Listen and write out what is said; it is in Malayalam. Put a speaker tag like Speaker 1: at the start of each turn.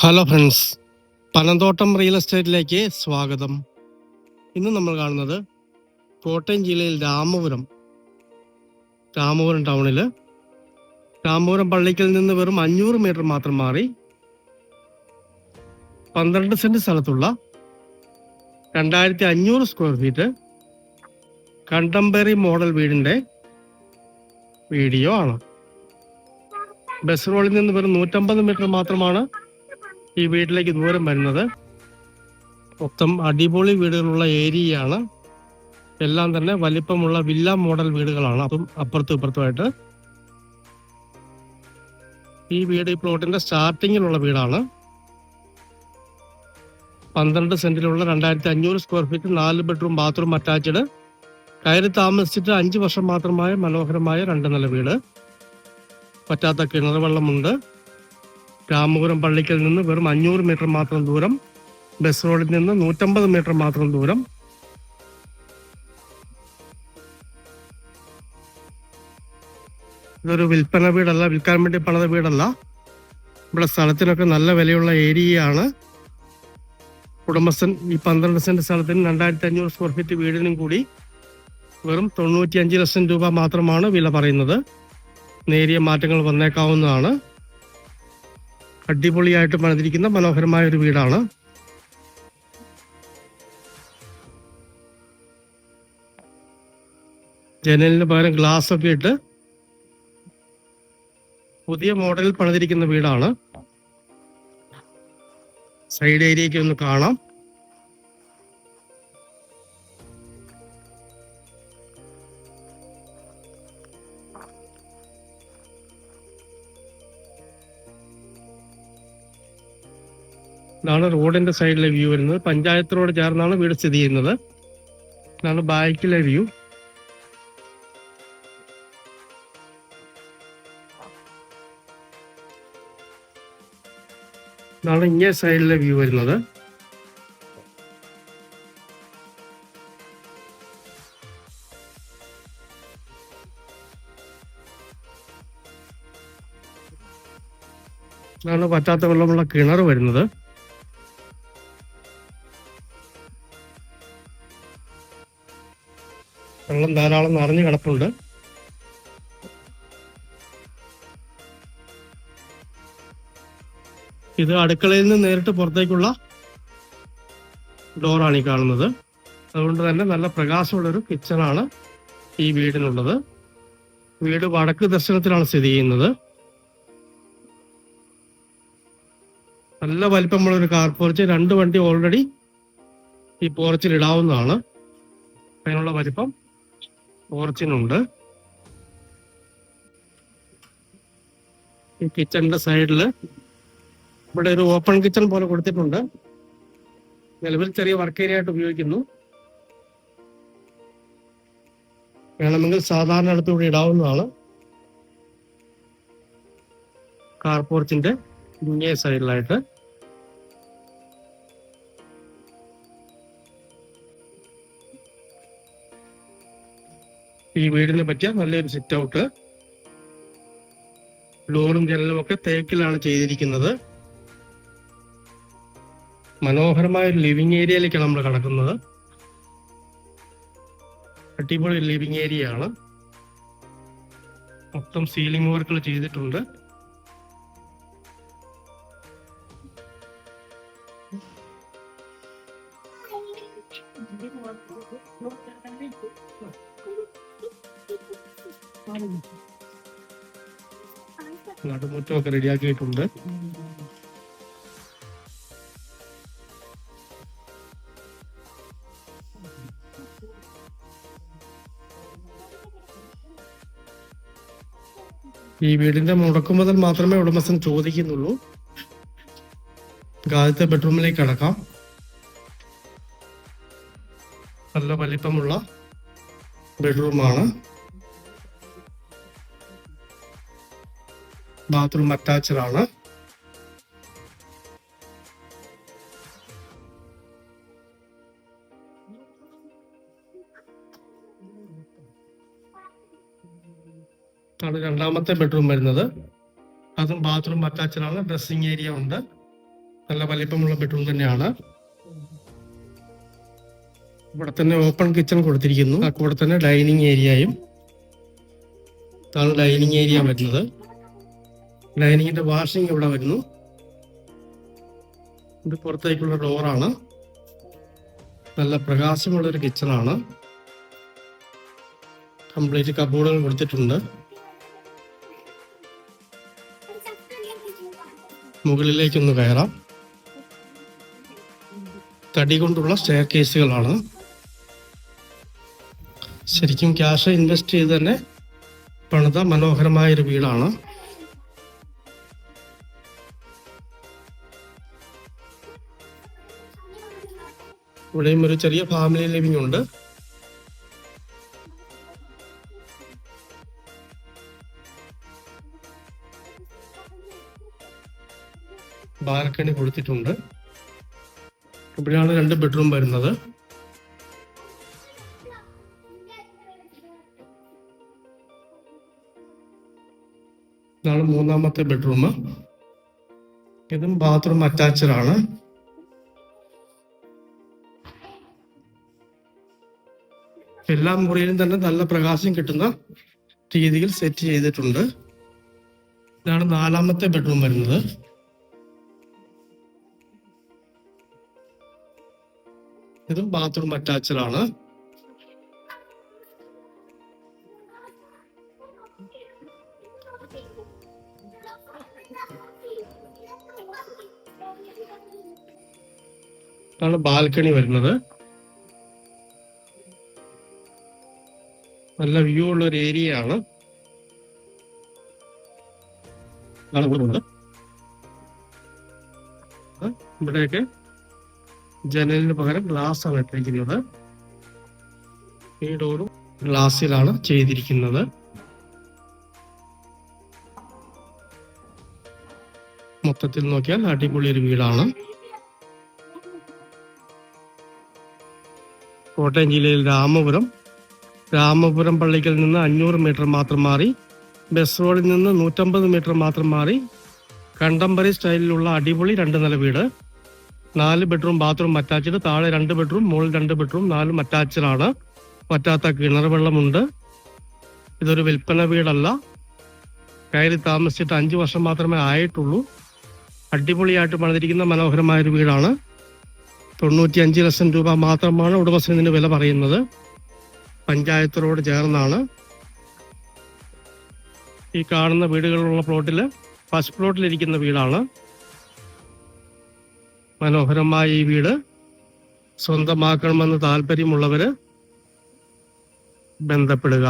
Speaker 1: ഹലോ ഫ്രണ്ട്സ് പനന്തോട്ടം റിയൽ എസ്റ്റേറ്റിലേക്ക് സ്വാഗതം. ഇന്ന് നമ്മൾ കാണുന്നത് കോട്ടയം ജില്ലയിൽ രാമപുരം രാമപുരം ടൗണിൽ രാമപുരം പള്ളിക്കൽ നിന്ന് വെറും അഞ്ഞൂറ് മീറ്റർ മാത്രം മാറി പന്ത്രണ്ട് സെന്റ് സ്ഥലത്തുള്ള രണ്ടായിരത്തി അഞ്ഞൂറ് സ്ക്വയർ ഫീറ്റ് കണ്ടംപററി മോഡൽ വീടിന്റെ വീഡിയോ ആണ്. ബസ് റോഡിൽ നിന്ന് വെറും നൂറ്റമ്പത് മീറ്റർ മാത്രമാണ് ഈ വീട്ടിലേക്ക് ദൂരം വരുന്നത് മൊത്തം അടിപൊളി വീടുകളുള്ള ഏരിയയാണ്. എല്ലാം തന്നെ വലിപ്പമുള്ള വില്ല മോഡൽ വീടുകളാണ്. അതും അപ്പുറത്തും ഇപ്പുറത്തുമായിട്ട്. ഈ വീട് ഈ പ്ലോട്ടിന്റെ സ്റ്റാർട്ടിങ്ങിലുള്ള വീടാണ്. പന്ത്രണ്ട് സെന്റിലുള്ള രണ്ടായിരത്തി അഞ്ഞൂറ് സ്ക്വയർ ഫീറ്റ് നാല് ബെഡ്റൂം ബാത്റൂം അറ്റാച്ച്ഡ്. കയറി താമസിച്ചിട്ട് അഞ്ച് വർഷം മാത്രമായ മനോഹരമായ രണ്ട് നില വീട്. പറ്റാത്ത കിണർ വെള്ളമുണ്ട്. രാമപുരം പള്ളിക്കൽ നിന്ന് വെറും അഞ്ഞൂറ് മീറ്റർ മാത്രം ദൂരം ബസ് റോഡിൽ നിന്ന് നൂറ്റമ്പത് മീറ്റർ മാത്രം ദൂരം. ഇതൊരു വിൽപ്പന വീടല്ല വിൽക്കാൻ വേണ്ടി പണിത വീടല്ല. ഇവിടെ സ്ഥലത്തിനൊക്കെ നല്ല വിലയുള്ള ഏരിയയാണ്. ഉടമസ്ഥൻ ഈ പന്ത്രണ്ട് സെന്റ് സ്ഥലത്തിന് രണ്ടായിരത്തി അഞ്ഞൂറ് സ്ക്വയർ ഫീറ്റ് വീടിനും കൂടി വെറും തൊണ്ണൂറ്റി അഞ്ച് ലക്ഷം രൂപ മാത്രമാണ് വില പറയുന്നത്. നേരിയ മാറ്റങ്ങൾ വന്നേക്കാവുന്നതാണ്. അടിപൊളിയായിട്ട് പണിതിരിക്കുന്ന മനോഹരമായ ഒരു വീടാണ്. ജനലിന് പകരം ഗ്ലാസ് ഒക്കെ ഇട്ട് പുതിയ മോഡലിൽ പണിതിരിക്കുന്ന വീടാണ്. സൈഡ് ഏരിയയ്ക്ക് ഒന്ന് കാണാം. ഇതാണ് റോഡിന്റെ സൈഡിലെ വ്യൂ വരുന്നത്. പഞ്ചായത്ത് റോഡ് ചേർന്നാണ് വീട് സ്ഥിതി ചെയ്യുന്നത്. ഇതാണ് ബാക്കിലെ വ്യൂ. ഇതാണ് ഇങ്ങേ സൈഡിലെ വ്യൂ വരുന്നത്. ഇതാണ് പറ്റാത്ത വെള്ളമുള്ള കിണർ വരുന്നത്. വെള്ളം ധാരാളം നിറഞ്ഞു കിടപ്പുണ്ട്. ഇത് അടുക്കളയിൽ നിന്ന് നേരിട്ട് പുറത്തേക്കുള്ള ഡോറാണ് ഈ കാണുന്നത്. അതുകൊണ്ട് തന്നെ നല്ല പ്രകാശമുള്ള ഒരു കിച്ചണാണ് ഈ വീടിനുള്ളത്. വീട് വടക്ക് ദർശനത്തിലാണ് സ്ഥിതി ചെയ്യുന്നത്. നല്ല വലിപ്പമുള്ള ഒരു കാർ പോർച്ച് രണ്ട് വണ്ടി ഓൾറെഡി ഈ പോർച്ചിൽ ഇടാവുന്നതാണ് അതിനുള്ള വലിപ്പം പോർച്ചിനുണ്ട് ഈ കിച്ചണിന്റെ സൈഡിൽ ഇവിടെ ഒരു ഓപ്പൺ കിച്ചൺ പോലെ കൊടുത്തിട്ടുണ്ട്. നിലവിൽ ചെറിയ വർക്ക് ഏരിയ ആയിട്ട് ഉപയോഗിക്കുന്നു. വേണമെങ്കിൽ സാധാരണ അടുത്തുകൂടി ഇടാവുന്നതാണ്. കാർ പോർച്ചിന്റെ ഇങ്ങേ സൈഡിലായിട്ട് ഈ വീടിനെ പറ്റിയ നല്ലൊരു സിറ്റ് ഔട്ട് ഡോറും ജനലും ഒക്കെ തേക്കിലാണ് ചെയ്തിരിക്കുന്നത്. മനോഹരമായ ഒരു ലിവിങ് ഏരിയയിലേക്കാണ് നമ്മൾ കടക്കുന്നത്. അടിപൊളി ലിവിങ് ഏരിയ ആണ്. മൊത്തം സീലിംഗ് വർക്കുകൾ ചെയ്തിട്ടുണ്ട്. നടുമുറ്റമൊക്കെ റെഡിയാക്കിയിട്ടുണ്ട്. ഈ വീടിന്റെ മുടക്കു മുതൽ മാത്രമേ ഉടമസ്ഥൻ ചോദിക്കുന്നുള്ളൂ. ആദ്യത്തെ ബെഡ്റൂമിലേക്ക് കടക്കാം. നല്ല വലിപ്പമുള്ള ബെഡ്റൂമാണ്. ബാത്റൂം അറ്റാച്ച്ഡ് ആണ്. രണ്ടാമത്തെ ബെഡ്റൂം വരുന്നത്. അതും ബാത്റൂം അറ്റാച്ച്ഡ് ആണ്. ഡ്രസ്സിംഗ് ഏരിയ ഉണ്ട്. നല്ല വലിപ്പമുള്ള ബെഡ്റൂം തന്നെയാണ്. ഇവിടെ തന്നെ ഓപ്പൺ കിച്ചൺ കൊടുത്തിരിക്കുന്നു. കൂടെ തന്നെ ഡൈനിങ് ഏരിയയും ഇതാണ് ഡൈനിങ് ഏരിയ വരുന്നത്. ഡൈനിങ്ങിന്റെ വാഷിംഗ് ഇവിടെ വരുന്നു ഇത് പുറത്തേക്കുള്ള ഡോറാണ് നല്ല പ്രകാശമുള്ള ഒരു കിച്ചണാണ് കംപ്ലീറ്റ് കബോർഡുകൾ കൊടുത്തിട്ടുണ്ട്. മുകളിലേക്കൊന്ന് കയറാം. തടി കൊണ്ടുള്ള സ്റ്റെയർ കേസുകളാണ് ശരിക്കും ക്യാഷ് ഇൻവെസ്റ്റ് ചെയ്ത് തന്നെ പണിത മനോഹരമായ ഒരു വീടാണ്. ഇവിടെയും ഒരു ചെറിയ ഫാമിലി ലിവിംഗ് ഉണ്ട്. ബാൽക്കണി കൊടുത്തിട്ടുണ്ട്. ഇവിടെയാണ് രണ്ട് ബെഡ്റൂം വരുന്നത്. ഇതാണ് മൂന്നാമത്തെ ബെഡ്റൂം ഇതും ബാത്റൂം അറ്റാച്ച്ഡ് ആണ്. എല്ലാ മുറിയിലും തന്നെ നല്ല പ്രകാശം കിട്ടുന്ന രീതിയിൽ സെറ്റ് ചെയ്തിട്ടുണ്ട്. ഇതാണ് നാലാമത്തെ ബെഡ്റൂം വരുന്നത്. ഇതും ബാത്റൂം അറ്റാച്ച്ഡ് ആണ്. ബാൽക്കണി വരുന്നത്. നല്ല വ്യൂ ഉള്ള ഒരു ഏരിയ ആണ്. ഇവിടേക്ക് ജനലിന് പകരം ഗ്ലാസ് ആണ് ഇട്ടിരിക്കുന്നത്. ഈ ഡോറും ഗ്ലാസ്സിലാണ് ചെയ്തിരിക്കുന്നത്. മൊത്തത്തിൽ നോക്കിയാൽ അടിപൊളി ഒരു വീടാണ്. കോട്ടയം ജില്ലയിൽ രാമപുരം രാമപുരം പള്ളിക്കൽ നിന്ന് അഞ്ഞൂറ് മീറ്റർ മാത്രം മാറി ബസ് റോഡിൽ നിന്ന് നൂറ്റമ്പത് മീറ്റർ മാത്രം മാറി കണ്ടംപററി സ്റ്റൈലിലുള്ള അടിപൊളി രണ്ട് നില വീട്. നാല് ബെഡ്റൂം ബാത്റൂം അറ്റാച്ച്ഡ്. താഴെ രണ്ട് ബെഡ്റൂം മുകളിൽ രണ്ട് ബെഡ്റൂം നാലും അറ്റാച്ച്ഡ് ആണ്. പറ്റാത്ത കിണർ വെള്ളമുണ്ട്. ഇതൊരു വിൽപ്പന വീടല്ല. കയറി താമസിച്ചിട്ട് അഞ്ച് വർഷം മാത്രമേ ആയിട്ടുള്ളൂ. അടിപൊളിയായിട്ട് പണിതിരിക്കുന്ന മനോഹരമായൊരു വീടാണ്. തൊണ്ണൂറ്റി അഞ്ച് ലക്ഷം രൂപ മാത്രമാണ് ഉടമസ്ഥന് ഇതിന് വില പറയുന്നത്. പഞ്ചായത്ത് റോഡ് ചേർന്നാണ് ഈ കാണുന്ന വീടുകളുള്ള പ്ലോട്ടിൽ ഫസ്റ്റ് പ്ലോട്ടിലിരിക്കുന്ന വീടാണ്. മനോഹരമായ ഈ വീട്. സ്വന്തമാക്കണമെന്ന് താല്പര്യമുള്ളവര് ബന്ധപ്പെടുക.